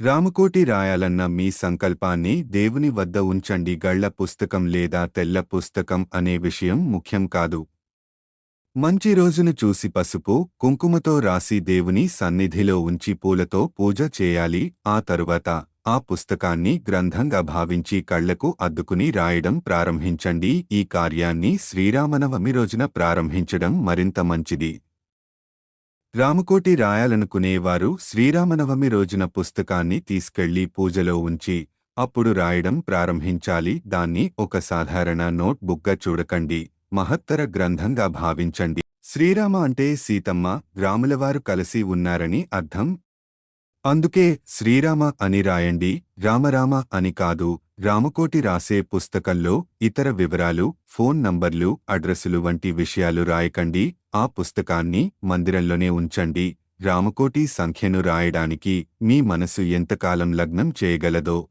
రామకోటి రాయాలన్న మీ సంకల్పాన్ని దేవుని వద్ద ఉంచండి గళ్ళ పుస్తకం లేదా తెల్ల పుస్తకం అనే విషయం ముఖ్యం కాదు. మంచి రోజును చూసి పసుపు కుంకుమతో రాసి దేవుని సన్నిధిలో ఉంచి పూలతో పూజ చేయాలి ఆ తరువాత ఆ పుస్తకాన్ని గ్రంథంగా భావించి కళ్ళకు అద్దుకుని రాయడం ప్రారంభించండి. ఈ కార్యాన్ని శ్రీరామనవమి రోజున ప్రారంభించడం మరింత మంచిది. రామకోటి రాయాలనుకునేవారు శ్రీరామనవమి రోజున పుస్తకాన్ని తీసుకెళ్ళి పూజలో ఉంచి అప్పుడు రాయడం ప్రారంభించాలి. దాన్ని ఒక సాధారణ నోట్ బుక్గా చూడకండి. మహత్తర గ్రంథంగా భావించండి. శ్రీరామ అంటే సీతమ్మ రాములవారు కలిసి ఉన్నారని అర్థం? అందుకే శ్రీరామ అని రాయండి రామరామ అని కాదు. రామకోటి రాసే పుస్తకంలో ఇతర వివరాలు ఫోన్ నంబర్లు అడ్రస్సులు వంటి విషయాలు రాయకండి. ఆ పుస్తకాన్ని మందిరంలోనే ఉంచండి. రామకోటి సంఖ్యను రాయడానికి మీ మనసు ఎంతకాలం లగ్నం చేయగలదో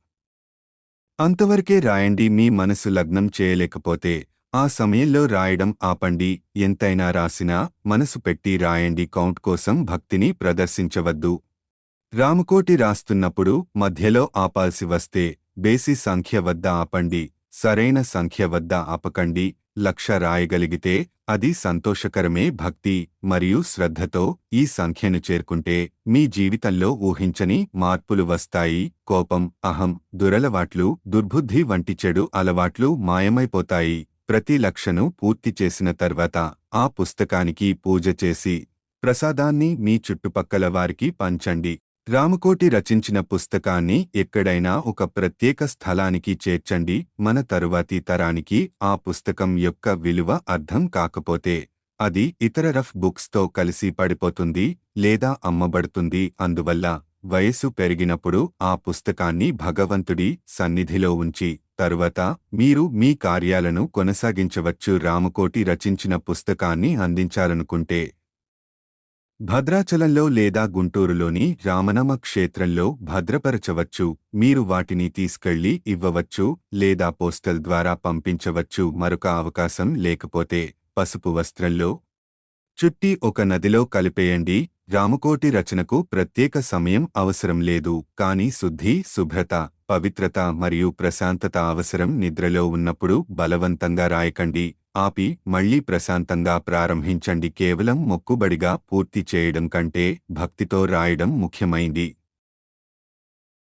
అంతవరకే రాయండి. మీ మనసు లగ్నం చేయలేకపోతే ఆ సమయంలో రాయడం ఆపండి. ఎంతైనా రాసినా మనసు పెట్టి రాయండి. కౌంట్ కోసం భక్తిని ప్రదర్శించవద్దు. రామకోటి రాస్తున్నప్పుడు మధ్యలో ఆపాల్సి వస్తే బేసి సంఖ్య వద్ద ఆపండి. సరైన సంఖ్య వద్ద ఆపకండి. లక్ష రాయగలిగితే అది సంతోషకరమే భక్తి మరియు శ్రద్ధతో ఈ సంఖ్యను చేరుకుంటే మీ జీవితంలో ఊహించని మార్పులు వస్తాయి. కోపం అహం దురలవాట్లు దుర్బుద్ధి వంటి చెడు అలవాట్లు మాయమైపోతాయి. ప్రతి లక్షను పూర్తి చేసిన తర్వాత ఆ పుస్తకానికి పూజ చేసి ప్రసాదాన్ని మీ చుట్టుపక్కల వారికి పంచండి. రామకోటి రచించిన పుస్తకాన్ని ఎక్కడైనా ఒక ప్రత్యేక స్థలానికి చేర్చండి మన తరువాతి తరానికి ఆ పుస్తకం యొక్క విలువ అర్థం కాకపోతే అది ఇతర రఫ్ బుక్స్తో కలిసి పడిపోతుంది లేదా అమ్మబడుతుంది. అందువల్ల వయసు పెరిగినప్పుడు ఆ పుస్తకాన్ని భగవంతుడి సన్నిధిలో ఉంచి తరువాత మీరు మీ కార్యాలను కొనసాగించవచ్చు. రామకోటి రచించిన పుస్తకాన్ని అందించాలనుకుంటే భద్రాచలంలో లేదా గుంటూరులోని రామనమ క్షేత్రంలో భద్రపరచవచ్చు మీరు వాటిని తీసుకెళ్ళి ఇవ్వవచ్చు లేదా పోస్టల్ ద్వారా పంపించవచ్చు మరొక అవకాశం లేకపోతే పసుపు వస్త్రంలో. చుట్టి ఒక నదిలో కలిపేయండి రామకోటి రచనకు ప్రత్యేక సమయం అవసరం లేదు కాని శుద్ధి శుభ్రత పవిత్రత మరియు ప్రశాంతత అవసరం నిద్రలో ఉన్నప్పుడు బలవంతంగా రాయకండి. ఆపి మళ్ళీ ప్రశాంతంగా ప్రారంభించండి. కేవలం మొక్కుబడిగా పూర్తి చేయడం కంటే భక్తితో రాయడం ముఖ్యమైంది.